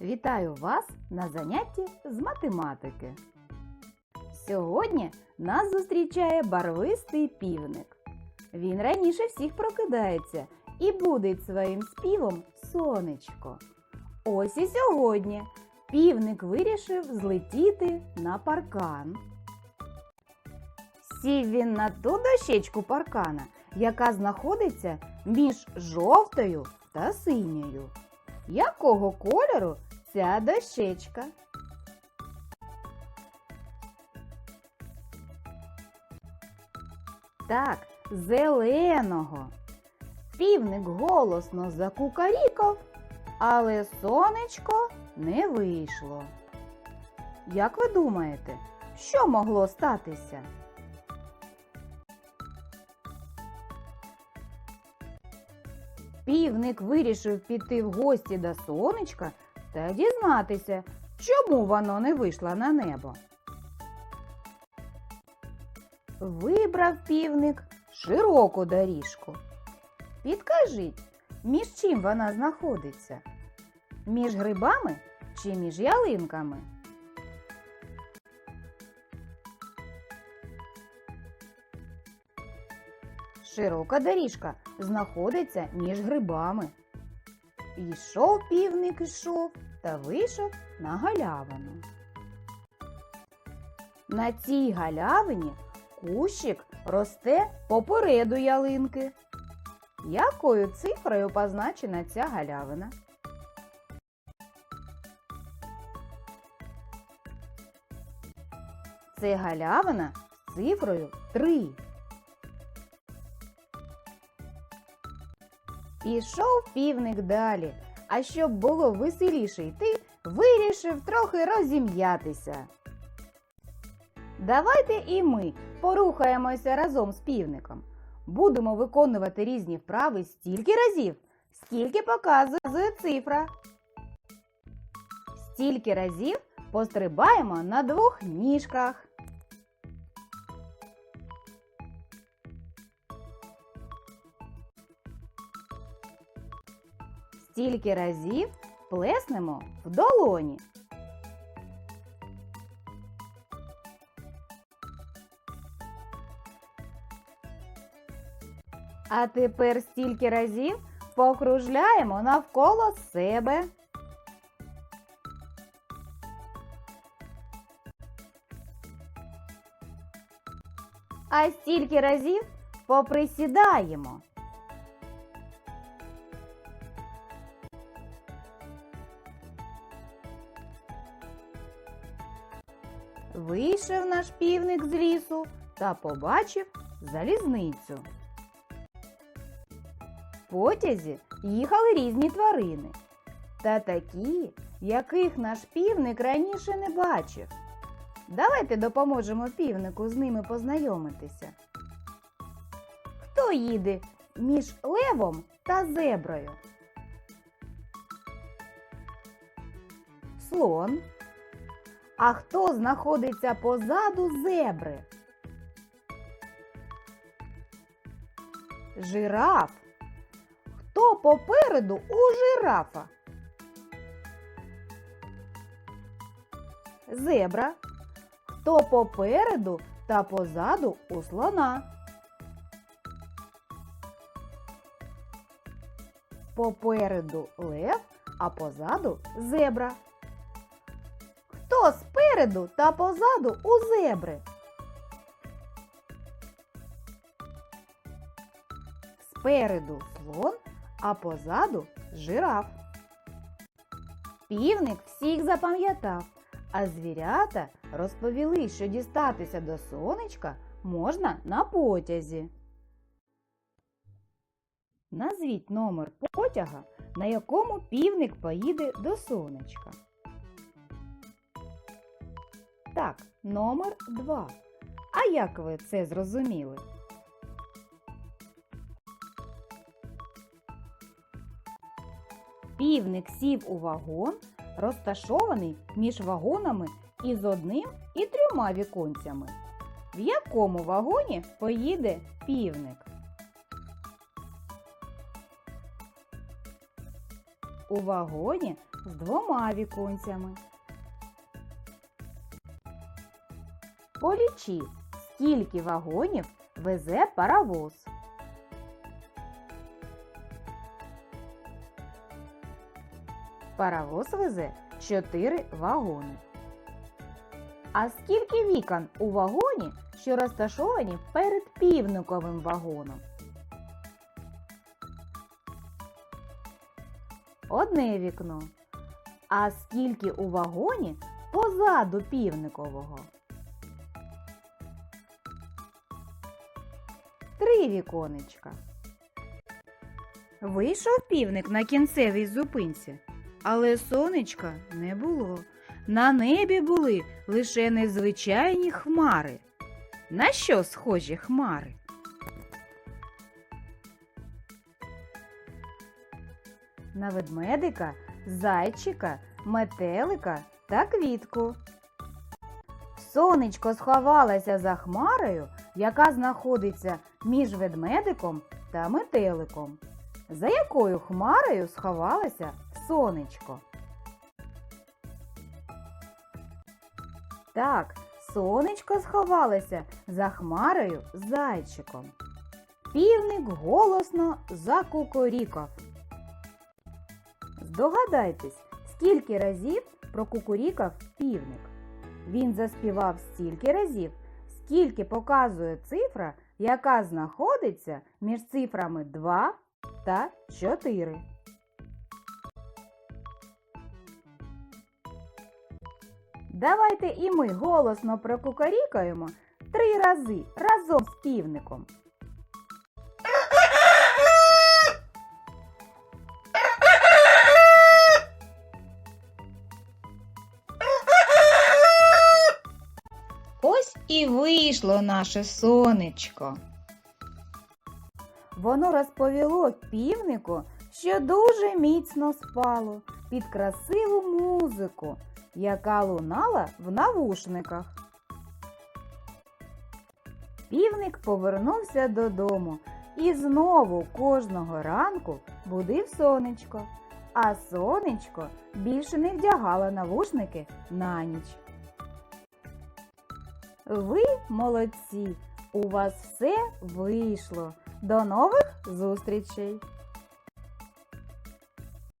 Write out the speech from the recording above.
Вітаю вас на занятті з математики. Сьогодні нас зустрічає барвистий півник. Він раніше всіх прокидається і будить своїм співом сонечко. Ось і сьогодні півник вирішив злетіти на паркан. Сів він на ту дощечку паркана, яка знаходиться між жовтою та синьою. Якого кольору ця дощечка? Так, зеленого. Півник голосно закукарікав, але сонечко не вийшло. Як ви думаєте, що могло статися? Півник вирішив піти в гості до сонечка та дізнатися, чому воно не вийшло на небо. Вибрав півник широку доріжку. Підкажіть, між чим вона знаходиться? Між грибами чи між ялинками? Широка доріжка знаходиться між грибами. Йшов півник ішов та вийшов на галявину. На цій галявині кущик росте попереду ялинки. Якою цифрою позначена ця галявина? Це галявина з цифрою 3. Пішов півник далі, а щоб було веселіше йти, вирішив трохи розім'ятися. Давайте і ми порухаємося разом з півником. Будемо виконувати різні вправи стільки разів, скільки показує цифра. Стільки разів пострибаємо на двох ніжках. Стільки разів плеснемо в долоні. А тепер стільки разів покружляємо навколо себе. А стільки разів поприсідаємо. Вийшов наш півник з лісу та побачив залізницю. В потязі їхали різні тварини, та такі, яких наш півник раніше не бачив. Давайте допоможемо півнику з ними познайомитися. Хто їде між левом та зеброю? Слон. А хто знаходиться позаду зебри? Жираф. Хто попереду у жирафа? Зебра. Хто попереду та позаду у слона? Попереду лев, а позаду зебра. Хто спереду та позаду у зебри? Спереду слон, а позаду жираф. Півник всіх запам'ятав, а звірята розповіли, що дістатися до сонечка можна на потязі. Назвіть номер потяга, на якому півник поїде до сонечка. Так, номер 2. А як ви це зрозуміли? Півник сів у вагон, розташований між вагонами із одним і трьома віконцями. В якому вагоні поїде півник? у вагоні з двома віконцями. Полічи, скільки вагонів везе паровоз. Паровоз везе 4 вагони. А скільки вікон у вагоні, що розташовані перед півниковим вагоном? Одне вікно. А скільки у вагоні позаду півникового? Три віконечка. Вийшов півник на кінцевій зупинці, але сонечка не було. На небі були лише незвичайні хмари. На що схожі хмари? На ведмедика, зайчика, метелика та квітку. Сонечко сховалося за хмарою, яка знаходиться між ведмедиком та метеликом. За якою хмарою сховалося сонечко? Так, сонечко сховалося за хмарою зайчиком. Півник голосно закукурікав. Здогадайтесь, скільки разів прокукурікав півник. Він заспівав стільки разів, скільки показує цифра, яка знаходиться між цифрами 2 та 4. Давайте і ми голосно прокукарікаємо три рази разом з півником. І вийшло наше сонечко. Воно розповіло півнику, що дуже міцно спало під красиву музику, яка лунала в навушниках. Півник повернувся додому і знову кожного ранку будив сонечко, а сонечко більше не вдягало навушники на ніч. Ви молодці! У вас все вийшло. До нових зустрічей!